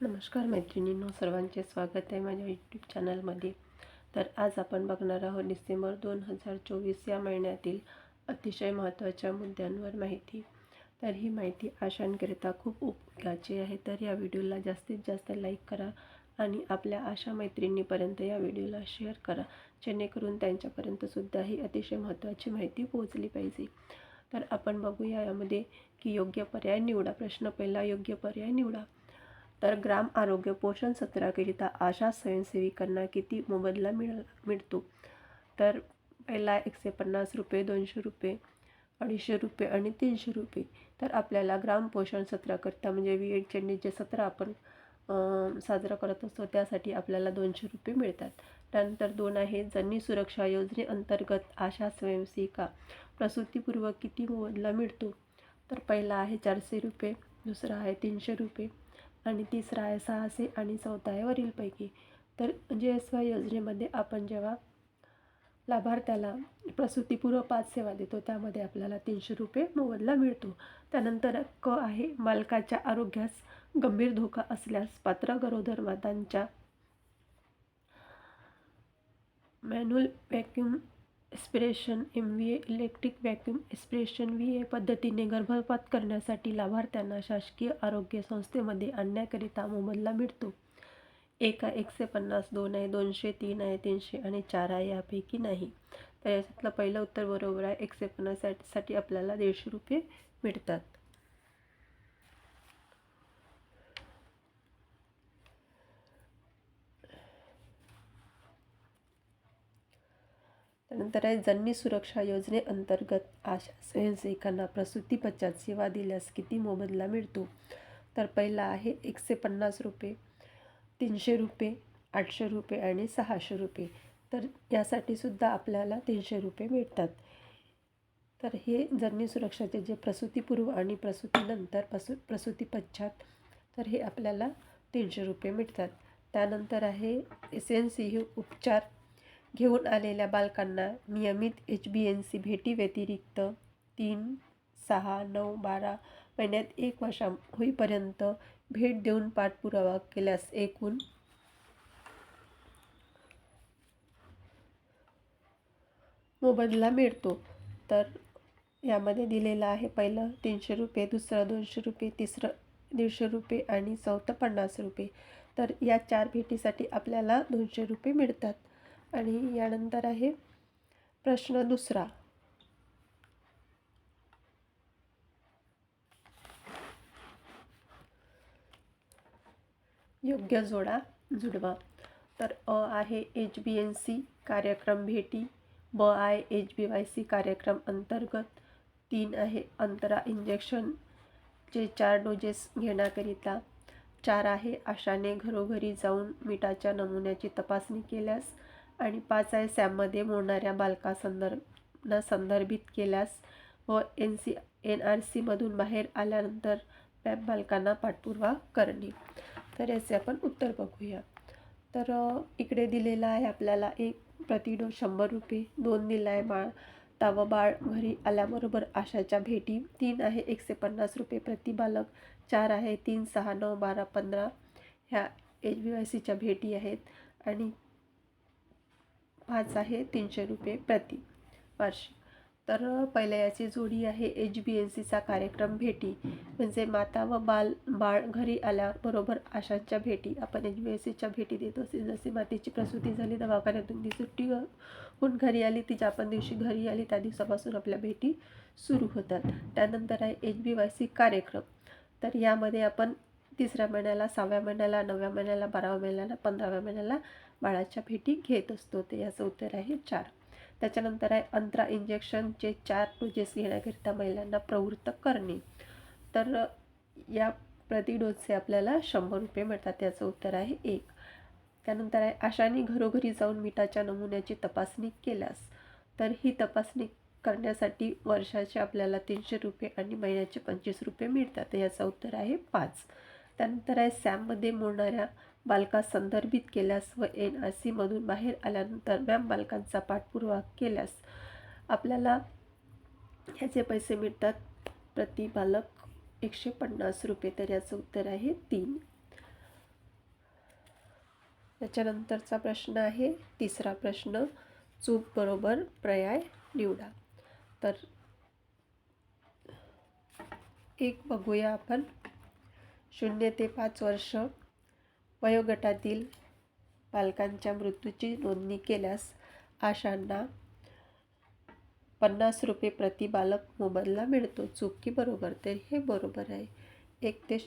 नमस्कार मैत्रिणींनो सर्वांचे स्वागत आहे माझ्या यूट्यूब चॅनलमध्ये तर आज आपण बघणार आहोत डिसेंबर दोन हजार चोवीस या महिन्यातील अतिशय महत्त्वाच्या मुद्द्यांवर माहिती. तर ही माहिती आशांकरिता खूप उपयोगाची आहे. तर या व्हिडिओला जास्तीत जास्त लाईक करा आणि आपल्या आशा मैत्रिणीपर्यंत या व्हिडिओला शेअर करा. जेणेकरून त्यांच्यापर्यंतसुद्धा ही अतिशय महत्त्वाची माहिती पोहोचली पाहिजे. तर आपण बघूया यामध्ये की योग्य पर्याय निवडा. प्रश्न पहिला योग्य पर्याय निवडा. तर ग्राम आरोग्य पोषण सत्राकरिता आशा स्वयंसेविकांना किती मोबदला मिळ मिळतो? तर पहिला एकशे पन्नास रुपये दोनशे रुपये अडीचशे रुपये आणि तीनशे रुपये. तर आपल्याला ग्राम पोषण सत्राकरिता म्हणजे वी एड चेंडी जे सत्र आपण साजरा करत असतो त्यासाठी आपल्याला दोनशे रुपये मिळतात. त्यानंतर दोन आहे जननी सुरक्षा योजनेअंतर्गत आशा स्वयंसेविका प्रसूतीपूर्व किती मोबदला मिळतो? तर पहिला आहे चारशे रुपये दुसरा आहे तीनशे रुपये आणि तिसरा आहे सहाशे आणि चौथा आहे वरीलपैकी तर जे एस वाय योजनेमध्ये आपण जेव्हा लाभार्थ्याला प्रसूतीपूर्व पाच सेवा देतो त्यामध्ये आपल्याला तीनशे रुपये मोबदला मिळतो. त्यानंतर क आहे मालकाच्या आरोग्यास गंभीर धोका असल्यास पात्र गरोदर मातांच्या manual vacuum aspiration M V A electric vacuum aspiration V A पद्धतीने गर्भपात करण्यासाठी लाभार्थ्यांना शासकीय आरोग्य संस्थेमध्ये आणण्याकरिता मोबदला मिळतो. एक आहे एकशे पन्नास दोन आहे दोनशे तीन आहे तीनशे आणि चार आहे यापैकी नाही. तर याच्यातलं पहिलं उत्तर बरोबर आहे. एकशे पन्नाससाठी आपल्याला दीडशे रुपये मिळतात. त्यानंतर आहे जननी सुरक्षा योजनेअंतर्गत आशा स्वयंसेविकांना प्रसूती पश्चात सेवा दिल्यास किती मोबदला मिळतो? तर पहिला आहे एकशे पन्नास रुपये तीनशे रुपये आठशे रुपये आणि सहाशे रुपये. तर यासाठी सुद्धा आपल्याला तीनशे रुपये मिळतात. तर हे जननी सुरक्षाचे जे प्रसूतीपूर्व आणि प्रसूतीनंतर प्रसू प्रसूती पश्चात तर हे आपल्याला तीनशे रुपये मिळतात. त्यानंतर आहे एस एन सी हे उपचार घेऊन आलेल्या बालकांना नियमित एच बी एन सी भेटी व्यतिरिक्त तीन सहा नऊ बारा महिन्यात एक वर्षा होईपर्यंत भेट देऊन पाठपुरावा केल्यास एकूण मोबदला मिळतो. तर यामध्ये दिलेलं आहे पहिलं तीनशे रुपये दुसरं दोनशे रुपये तिसरं दीडशे रुपये आणि चौथं पन्नास रुपये. तर या चार भेटीसाठी आपल्याला दोनशे रुपये मिळतात. आणि यानंतर आहे प्रश्न दुसरा. योग्य जोडा जुडवा. तर अ आहे एच बी एन सी कार्यक्रम भेटी. ब आहे एच बी वाय सी कार्यक्रम अंतर्गत. तीन आहे अंतरा इंजेक्शन चे चार डोजेस घेण्याकरिता. चार आहे आशाने घरोघरी जाऊन मिठाच्या नमुन्याची तपासणी केल्यास आणि पाच आहे सॅममध्ये मोडणाऱ्या बालकासंदर्भ संदर्भित केल्यास व एन सी एन आर सीमधून बाहेर आल्यानंतर पॅप बालकांना पाठपुरावा करणे. तर याचे आपण उत्तर बघूया. तर इकडे दिलेलं आहे आपल्याला एक प्रतिडो शंभर रुपये दोन दिला आहे बाळ. तावं बाळ घरी आल्याबरोबर आशाच्या भेटी. तीन आहे एकशे पन्नास रुपये प्रति बालक. चार आहे तीन सहा नऊ बारा पंधरा. ह्या एच बी वाय सीच्या भेटी आहेत. आणि पाच आहे तीनशे रुपये प्रति वार्षिक. तर पहिल्या याची जोडी आहे एच बी एन सीचा कार्यक्रम भेटी. म्हणजे माता व बाल बाळ घरी आल्याबरोबर आशांच्या भेटी. आपण एच बी एस सीच्या भेटी देत असते. जशी मातेची प्रसूती झाली दवाखान्यातून ती सुट्टी होऊन घरी आली ती ज्या पण दिवशी घरी आली त्या दिवसापासून आपल्या भेटी सुरू होतात. त्यानंतर आहे एच बी वाय सी कार्यक्रम. तर यामध्ये आपण तिसऱ्या महिन्याला सहाव्या महिन्याला नवव्या महिन्याला बाराव्या महिन्याला पंधराव्या महिन्याला बाळाच्या भेटी घेत असतो. ते याचं उत्तर आहे चार. त्याच्यानंतर आहे अंतरा इंजेक्शनचे चार डोजेस घेण्याकरिता महिलांना प्रवृत्त करणे. तर या प्रति डोसचे आपल्याला शंभर रुपये मिळतात याचं उत्तर आहे एक. त्यानंतर आहे आशाने घरोघरी जाऊन मिठाच्या नमुन्याची तपासणी केल्यास. तर ही तपासणी करण्यासाठी वर्षाचे आपल्याला तीनशे रुपये आणि महिन्याचे पंचवीस रुपये मिळतात. याचं उत्तर आहे पाच. त्यानंतर आहे सॅममध्ये मोडणाऱ्या बालकास संदर्भित केल्यास व एन आर सीमधून बाहेर आल्यानंतर मॅम बालकांचा पाठपुरावा केल्यास आपल्याला ह्याचे पैसे मिळतात. प्रति बालक एकशे पन्नास रुपये. तर याचं उत्तर आहे तीन. त्याच्यानंतरचा प्रश्न आहे. तिसरा प्रश्न चूक बरोबर पर्याय निवडा. तर एक बघूया आपण. शून्य ते पाच वर्ष वयोगटातील पालकांच्या मृत्यूची नोंदणी केल्यास आशांना पन्नास रुपये प्रति बालक मोबदला मिळतो. चूक की बरोबर? तर हे बरोबर आहे. एक ते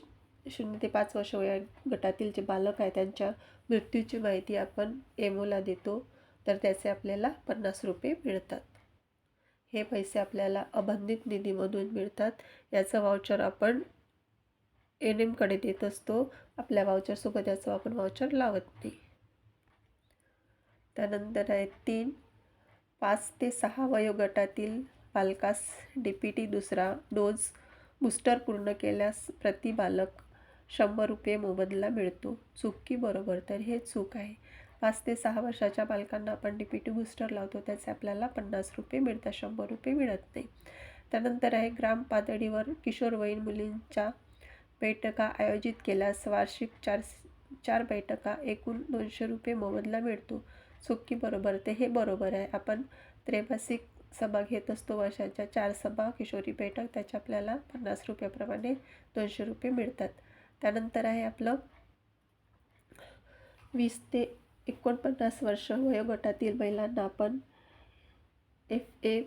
शून्य ते पाच वर्ष वया गटातील जे बालक आहे त्यांच्या मृत्यूची माहिती आपण एमोला देतो तर त्याचे आपल्याला पन्नास रुपये मिळतात. हे पैसे आपल्याला अबंधित निधीमधून मिळतात. याचं वाउचर आपण एन एमकडे देत असतो. आपल्या वाउचरसोबत याचं आपण वाउचर लावत नाही. त्यानंतर आहे तीन पाच ते सहा वयोगटातील पालकास डी पी टी दुसरा डोज बूस्टर पूर्ण केल्यास प्रति बालक शंभर रुपये मोबदला मिळतो. चूक की बरोबर? तर हे चूक आहे. पाच ते सहा वर्षाच्या बालकांना आपण डी पी टी बूस्टर लावतो. त्याचे आपल्याला पन्नास रुपये मिळतात. शंभर रुपये मिळत नाही. त्यानंतर आहे ग्राम पातळीवर किशोरवयीन मुलींच्या बैठका आयोजित केल्यास वार्षिक चार चार बैठका एकूण दोनशे रुपये मोबदला मिळतो. चुकी बरोबर ते हे बरोबर आहे. आपण त्रैमासिक सभा घेत असतो. वर्षाच्या चार सभा किशोरी बैठक त्याच्या आपल्याला पन्नास रुपयाप्रमाणे दोनशे रुपये मिळतात. त्यानंतर आहे आपलं वीस ते एकोणपन्नास वर्ष वयोगटातील महिलांना आपण F A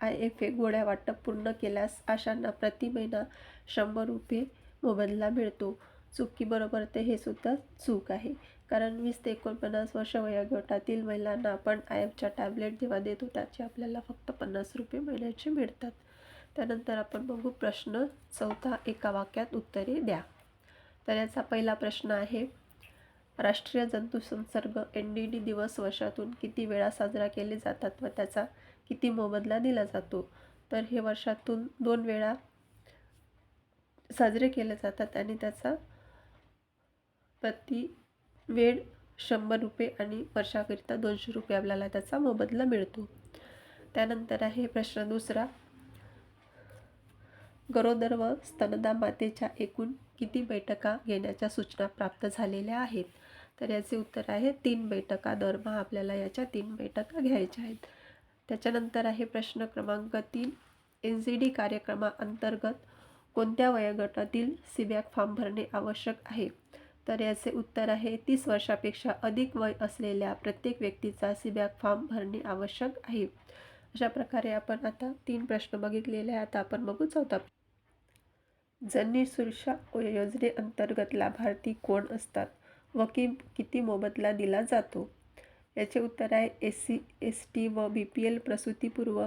I F A गोळ्या वाटप पूर्ण केल्यास अशांना प्रति महिना शंभर रुपये मोबदला मिळतो. चुकीबरोबर ते हे सुद्धा चूक आहे. कारण वीस ते एकोणपन्नास वर्ष वयोगटातील महिलांना आपण आय एफच्या टॅबलेट जेव्हा देतो त्याचे आपल्याला फक्त पन्नास रुपये महिन्याचे मिळतात. त्यानंतर आपण बघू प्रश्न चौथा एका वाक्यात उत्तरे द्या. तर याचा पहिला प्रश्न आहे राष्ट्रीय जंतुसंसर्ग एन डी डी दिवस वर्षातून किती वेळा साजरा केले जातात व त्याचा किती मोबदला दिला जातो? तर हे वर्षातून दोन वेळा साजरे केले जातात आणि त्याचा प्रति वेळ शंभर रुपये आणि वर्षाकरिता दोनशे रुपये आपल्याला त्याचा मोबदला मिळतो. त्यानंतर आहे प्रश्न दुसरा. गरोदर व स्तनदा मातेच्या एकूण किती बैठका घेण्याच्या सूचना प्राप्त झालेल्या आहेत? तर याचे उत्तर आहे तीन बैठका दरमहा आपल्याला याच्या तीन बैठका घ्यायच्या आहेत. त्याच्यानंतर आहे प्रश्न क्रमांक तीन. एन सी डी कार्यक्रमाअंतर्गत कोणत्या वयोगटातील सीबॅक फॉर्म भरणे आवश्यक आहे? तर याचे उत्तर आहे तीस वर्षापेक्षा अधिक वय असलेल्या प्रत्येक व्यक्तीचा सीबॅक फॉर्म भरणे आवश्यक आहे. अशा प्रकारे आपण आता तीन प्रश्न बघितलेले आहेत. आता आपण बघू चौथा जननी सुरक्षा योजनेअंतर्गत लाभार्थी कोण असतात व की किती मोबदला दिला जातो? याचे उत्तर आहे एस सी एस टी व बी पी एल प्रसूतीपूर्व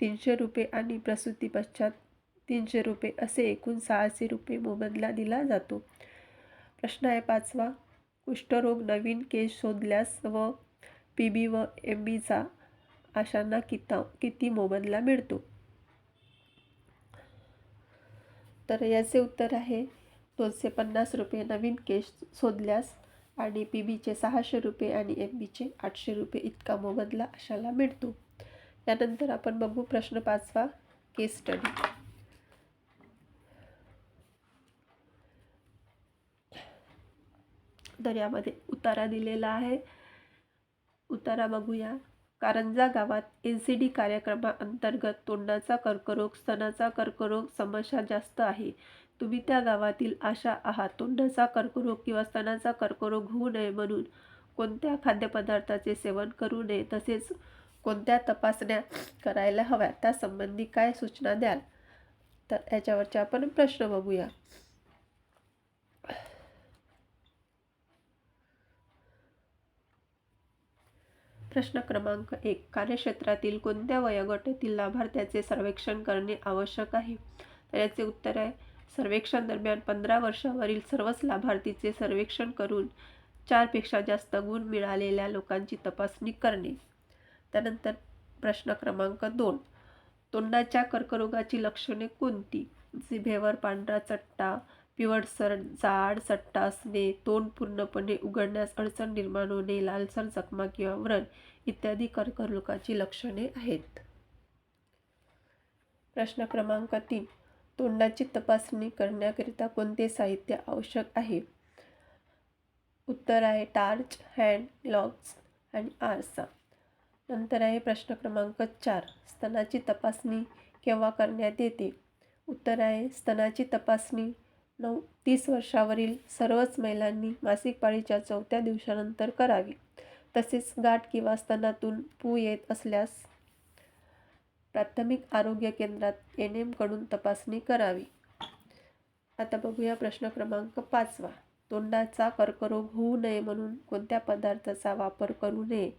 तीनशे रुपये आणि प्रसूती पश्चात तीनशे रुपये असे एकूण सहाशे रुपये मोबदला दिला जातो. प्रश्न आहे पाचवा. कुष्ठरोग नवीन केस शोधल्यास व पी बी व एम बीचा आशांना किता किती मोबदला मिळतो? तर याचे उत्तर आहे दोनशे पन्नास रुपये नवीन केस शोधल्यास आणि पी बीचे सहाशे रुपये आणि एम बीचे आठशे रुपये इतका मोबदला अशाला मिळतो. यानंतर आपण बघू प्रश्न पाचवा. Case study. तर यामध्ये उतारा दिलेला आहे. उतारा बघूया. कारंजा गावात एन सी डी कार्यक्रमाअंतर्गत तोंडाचा कर्करोग स्तनाचा कर्करोग समस्या जास्त आहे. तुम्ही त्या गावातील आशा आहात. तोंडाचा कर्करोग किंवा स्तनाचा कर्करोग होऊ नये म्हणून कोणत्या खाद्यपदार्थाचे सेवन करू नये तसेच कोणत्या तपासण्या करायला हव्या त्यासंबंधी काय सूचना द्याल? तर याच्यावरचे आपण प्रश्न बघूया. प्रश्न क्रमांक एक. कार्यक्षेत्रातील कोणत्या वयोगटातील लाभार्थ्याचे सर्वेक्षण करणे आवश्यक आहे? तर याचे उत्तर आहे सर्वेक्षण दरम्यान पंधरा वर्षावरील सर्वच लाभार्थीचे सर्वेक्षण करून चारपेक्षा जास्त गुण मिळालेल्या लोकांची तपासणी करणे. त्यानंतर प्रश्न क्रमांक दोन. तोंडाच्या कर्करोगाची लक्षणे कोणती? जिभेवर पांढरा चट्टा पिवळसर जाड सट्टा असणे तोंड पूर्णपणे उघडण्यास अडचण निर्माण होणे लालसर जखमा किंवा व्रण इत्यादी कर्करोगाची लक्षणे आहेत. प्रश्न क्रमांक तीन. तोंडाची तपासणी करण्याकरिता कोणते साहित्य आवश्यक आहे? उत्तर आहे टार्च हँड ग्लॉव्स आणि आरसा. नंतर आहे प्रश्न क्रमांक चार. स्तनाची तपासणी केव्हा करण्यात येते? उत्तर आहे स्तनाची तपासणी नऊ तीस वर्षावरील सर्वच महिलांनी मासिक पाळीच्या चौथ्या दिवसानंतर करावी. तसेच गाठ किंवा स्तनातून पू येत असल्यास प्राथमिक आरोग्य केंद्रात एन एमकडून तपासणी करावी. आता बघूया प्रश्न क्रमांक पाचवा. तोंडाचा कर्करोग होऊ नये म्हणून कोणत्या पदार्थाचा वापर करू नये?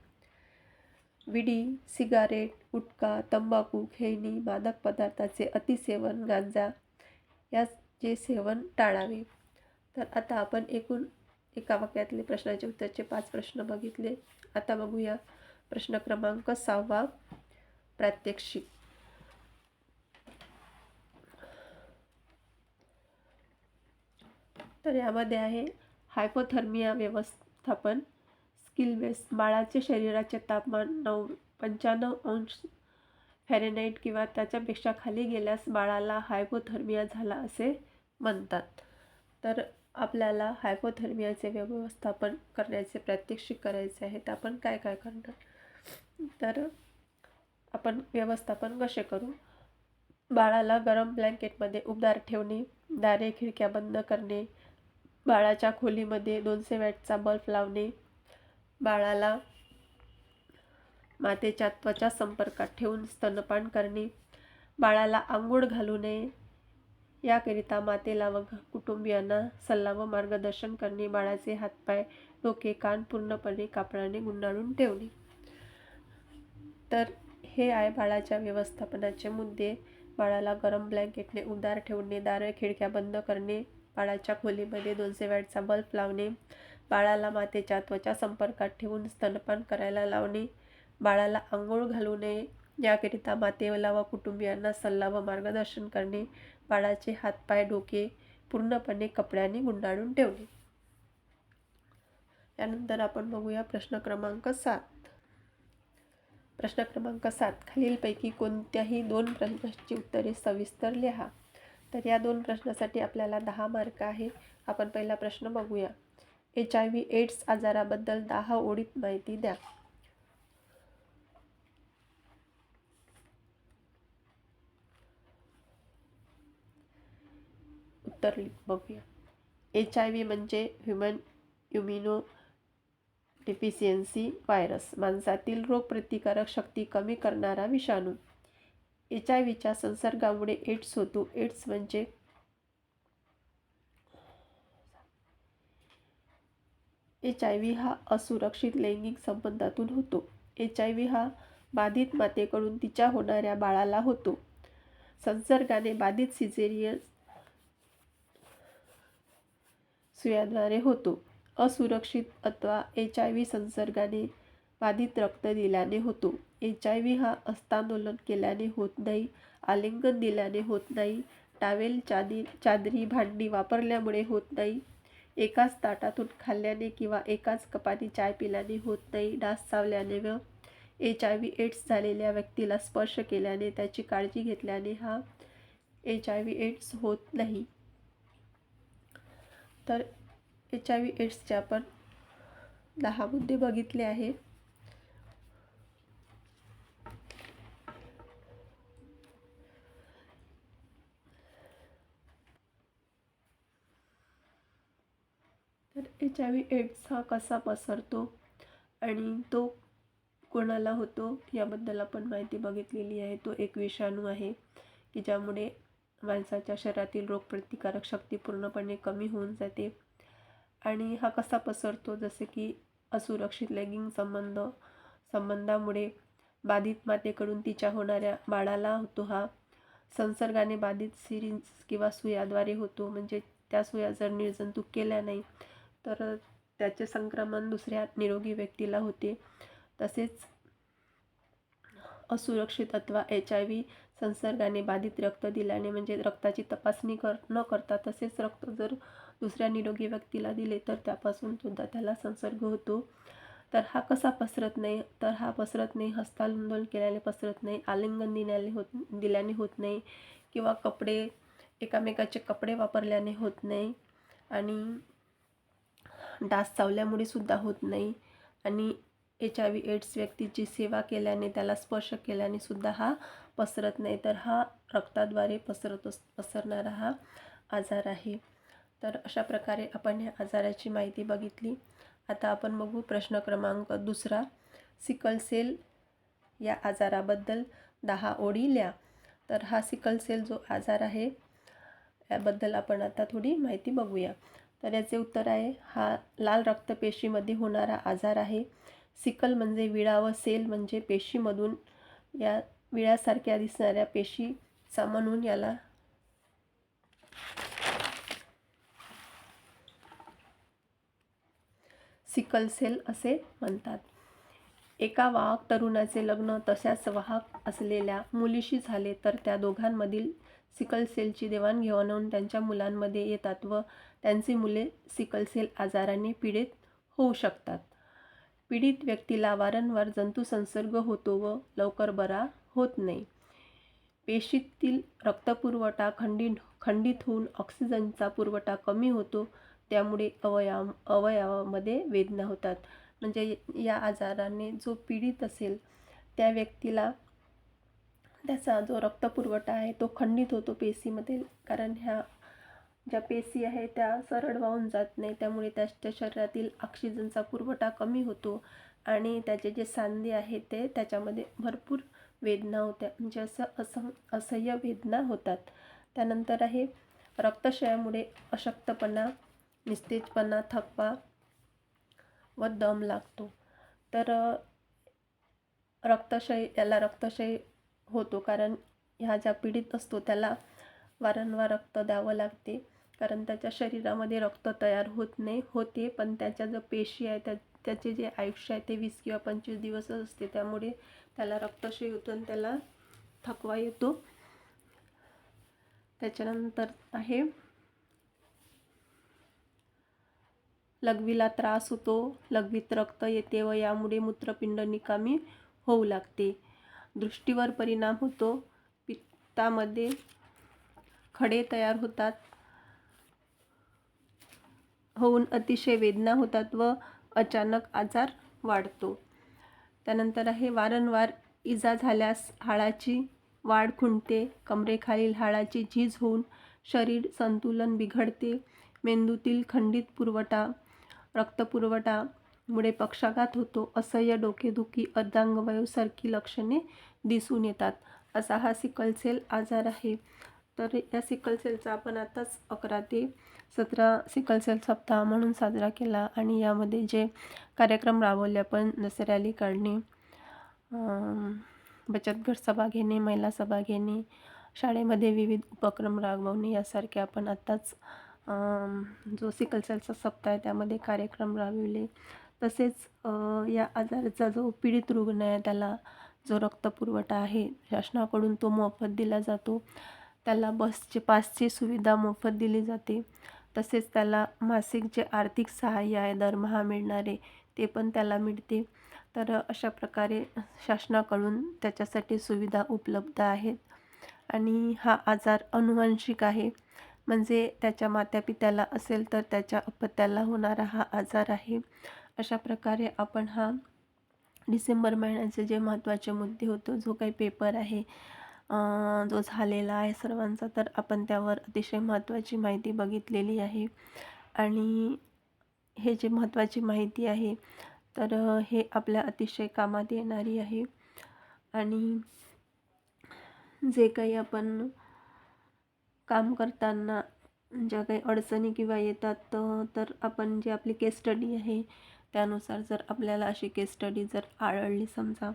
विडी सिगारेट गुटखा तंबाखू खेळणी मादक पदार्थाचे अतिसेवन गांजा या सेवन टाळावे. तर आता आपण एकूण एका वाक्यातले प्रश्नाचे उत्तरचे पाच प्रश्न बघितले. आता बघूया प्रश्न क्रमांक सहावा प्रात्यक्षिक. तर यामध्ये आहे हायपोथर्मिया व्यवस्थापन स्किल बेस बाळाचे शरीराचे तापमान नऊ पंच्याण्णव अंश फॅरेनाईट किंवा त्याच्यापेक्षा खाली गेल्यास बाळाला हायपोथर्मिया झाला असे म्हणतात. तर आपल्याला हायपोथर्मियाचे व्यवस्थापन करण्याचे प्रात्यक्षिक करायचे आहे तर आपण काय काय करणार? तर आपण व्यवस्थापन कसे करू? बाळाला गरम ब्लँकेटमध्ये उबदार ठेवणे दारे खिडक्या बंद करणे बाळाच्या खोलीमध्ये दोनशे वॅटचा बल्ब लावणे बाळाला मातेच्या त्वचा संपर्कात ठेवून स्तनपान करणे बाळाला आंघोळ घालू नये. याकरिता मातेला व कुटुंबियांना सल्ला व मार्गदर्शन करणे बाळाचे हातपाय डोके कान पूर्णपणे कापडाने गुंडाळून ठेवणे. तर हे आहे बाळाच्या व्यवस्थापनाचे मुद्दे. बाळाला गरम ब्लँकेटने उदार ठेवणे दारे खिडक्या बंद करणे बाळाच्या खोलीमध्ये दोनशे वॅटचा बल्ब लावणे बाळाला मातेच्या त्वचा संपर्कात ठेवून स्तनपान करायला लावणे बाळाला आंघोळ घालू नये. याकरिता मातेला व कुटुंबियांना सल्ला व मार्गदर्शन करणे. बाळाचे हातपाय डोके पूर्णपणे कपड्याने गुंडाळून ठेवणे. यानंतर आपण बघूया प्रश्न क्रमांक सात. प्रश्न क्रमांक सात. खालीलपैकी कोणत्याही दोन प्रश्नांची उत्तरे सविस्तर लिहा. तर या दोन प्रश्नासाठी आपल्याला दहा मार्क आहे. आपण पहिला प्रश्न बघूया. एच आय व्ही एड्स आजाराबद्दल दहा ओळीत माहिती द्या. उत्तर बघूया. एच आय व्ही म्हणजे ह्युमन इम्युनो डिफिशियन्सी व्हायरस माणसातील रोगप्रतिकारक शक्ती कमी करणारा विषाणू. एच आय व्हीच्या संसर्गामुळे एड्स होतो. एड्स म्हणजे एच आय व्ही हा असुरक्षित लैंगिक संबंधातून होतो. एच आय व्ही हा बाधित मातेकडून तिच्या होणाऱ्या बाळाला होतो. संसर्गाने बाधित सिझेरियन सुयाद्वारे होतो. असुरक्षित अथवा एच आय व्ही संसर्गाने बाधित रक्त दिल्याने होतो. एच आय व्ही हा हस्तांदोलन केल्याने होत नाही आलिंगन दिल्याने होत नाही टावेल चादी चादरी भांडी वापरल्यामुळे होत नाही एकाच ताटातून खाल्ल्याने किंवा एकाच कपाने चाय पिल्याने होत नाही डास चावल्याने व एच आय व्ही एड्स झालेल्या व्यक्तीला स्पर्श केल्याने त्याची काळजी घेतल्याने हा एच आय व्ही एड्स होत नाही. तर एच आय व्ही एड्सचे आपण दहा मुद्दे बघितले आहे तर एच आय व्ही एड्स हा कसा पसरतो आणि तो कोणाला होतो याबद्दल आपण माहिती बघितलेली आहे. तो एक विषाणू आहे की ज्यामुळे माणसाच्या शरीरातील रोगप्रतिकारक शक्ती पूर्णपणे कमी होऊन जाते. आणि हा कसा पसरतो? जसे की असुरक्षित लैंगिक संबंध संबंधामुळे बाधित मातेकडून तिच्या होणाऱ्या बाळाला होतो हा. संसर्गाने बाधित सिरिंज किंवा सुयाद्वारे होतो. म्हणजे त्या सुया जर निर्जंतुक केल्या नाही तर त्याचे संक्रमण दुसऱ्या निरोगी व्यक्तीला होते. तसेच असुरक्षित अथवा एच आय व्ही संसर्गाने बाधित रक्त दिल्याने म्हणजे रक्ताची तपासणी कर न करता तसेच रक्त जर दुसऱ्या निरोगी व्यक्तीला दिले तर त्यापासून सुद्धा त्याला संसर्ग होतो. तर हा कसा पसरत नाही? तर हा पसरत नाही हस्तांदोलन केल्याने पसरत नाही आलिंगन दिल्याने होत दिल्याने होत नाही किंवा कपडे एकामेकाचे कपडे वापरल्याने होत नाही आणि डास चावल्यामुळे सुद्धा होत नाही आणि एच आय व्ही एड्स व्यक्तीची सेवा केल्याने त्याला स्पर्श केल्याने सुद्धा हा पसरत नाही तर हा रक्ताद्वारे पसरत अस पसरणारा हा आजार आहे. तर अशा प्रकारे आपण या आजाराची माहिती बघितली. आता आपण बघू प्रश्न क्रमांक दुसरा. सिकल सेल या आजाराबद्दल दहा ओढी लिहा. तर हा सिकल सेल जो आजार आहे याबद्दल आपण आता थोडी माहिती बघूया. तर याचे उत्तर आहे हा लाल रक्तपेशीमध्ये होणारा आजार आहे. सिकल म्हणजे विळा व सेल म्हणजे पेशीमधून या विळ्यासारख्या दिसणाऱ्या पेशीचा म्हणून याला सिकल सेल असे म्हणतात. एका वाहक तरुणाचे लग्न तशाच वाहक असलेल्या मुलीशी झाले तर त्या दोघांमधील सिकल सेलची देवाणघेवाण होऊन त्यांच्या मुलांमध्ये येतात व त्यांची मुले सिकल सेल आजाराने पीडित होऊ शकतात. पीडित व्यक्तीला वारंवार जंतुसंसर्ग होतो व लवकर बरा होत नाही. पेशीतील रक्तपुरवठा खंडित खंडित होऊन ऑक्सिजनचा पुरवठा कमी होतो त्यामुळे अवयव अवयवामध्ये वेदना होतात. म्हणजे या आजाराने जो पीडित असेल त्या व्यक्तीला त्याचा जो रक्तपुरवठा आहे तो खंडित होतो पेशीमध्ये. कारण ह्या ज्या पेशी आहे त्या सरळ वाहून जात नाही त्यामुळे त्याच्या शरीरातील ऑक्सिजनचा पुरवठा कमी होतो आणि त्याचे जे सांधे आहे ते त्याच्यामध्ये भरपूर वेदना होत्या. म्हणजे असं असं असह्य वेदना होतात. त्यानंतर आहे रक्तक्षयामुळे अशक्तपणा निस्तेजपणा थकवा व दम लागतो. तर रक्तक्षय याला रक्तक्षय होतो कारण ह्या ज्या पीडित असतो त्याला वारंवार रक्त द्यावं लागते. कारण त्याच्या शरीरामध्ये रक्त तयार होत नाही होते पण त्याच्या जो पेशी आहे त्या त्याचे जे आयुष्य आहे ते वीस किंवा पंचवीस दिवसच असते. त्यामुळे त्याला रक्तक्षय होतो आणि त्याला थकवा येतो. त्याच्यानंतर आहे लघवीला त्रास होतो. लघवीत रक्त येते व यामुळे मूत्रपिंड निकामी होऊ लागते. दृष्टीवर परिणाम होतो. पित्तामध्ये खडे तयार होतात. होऊन अतिशय वेदना होतात व अचानक आजार वाढतो. त्यानंतर आहे वारंवार इजा झाल्यास हाडाची वाढ खुंटते कमरेखालील हाडाची झीज होऊन शरीर संतुलन बिघडते मेंदूतील खंडित पुरवठा रक्तपुरवठामुळे पक्षाघात होतो असह्य डोकेदुखी अर्धांगवायूसारखी लक्षणे दिसून येतात. असा हा सिकलसेल आजार आहे. तर या सिकल सेलचा आपण आताच अकरा ते सतरा सिकल सेल सप्ताह म्हणून साजरा केला आणि यामध्ये जे कार्यक्रम राबवले आपण जसे रॅली काढणे बचत गट सभा घेणे महिला सभा घेणे शाळेमध्ये विविध उपक्रम राबवणे यासारखे आपण आत्ताच जो सिकल सेलचा सप्ताह आहे त्यामध्ये कार्यक्रम राबविले. तसेच या आजाराचा जो पीडित रुग्ण आहे त्याला जो रक्तपुरवठा आहे शासनाकडून तो मोफत दिला जातो. त्याला बसचे पासची सुविधा मोफत दिली जाते. तसेच त्याला मासिक जे आर्थिक सहाय्य आहे दरमहा मिळणारे ते पण त्याला मिळते. तर अशा प्रकारे शासनाकडून त्याच्यासाठी सुविधा उपलब्ध आहेत. आणि हा आजार अनुवांशिक आहे. म्हणजे त्याच्या मात्यापित्याला असेल तर त्याच्या अपत्याला होणारा हा आजार आहे. अशा प्रकारे आपण हा डिसेंबर महिन्याचे जे महत्त्वाचे मुद्दे होतो जो काही पेपर आहे जो झालेला आहे सर्वांचा तर आपण त्यावर अतिशय महत्त्वाची माहिती बघितलेली आहे. आणि हे जे महत्त्वाची माहिती आहे तर हे आपल्या अतिशय कामात येणारी आहे. आणि जे काही आपण काम करताना ज्या काही अडचणी किंवा येतात तर आपण जे आपली केस स्टडी आहे त्यानुसार जर आपल्याला अशी केस स्टडी जर आढळली समजा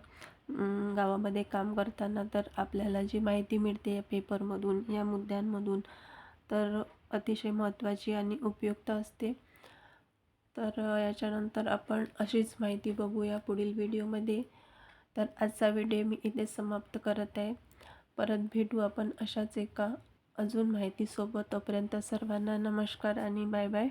गावामध्ये काम करताना तर आपल्याला जी माहिती मिळते या पेपरमधून या मुद्द्यांमधून तर अतिशय महत्त्वाची आणि उपयुक्त असते. तर याच्यानंतर आपण अशीच माहिती बघूया पुढील व्हिडिओमध्ये तर आजचा व्हिडिओ मी इथे समाप्त करत आहे. परत भेटू आपण अशाच एका अजून माहितीसोबत. तोपर्यंत सर्वांना नमस्कार आणि बाय बाय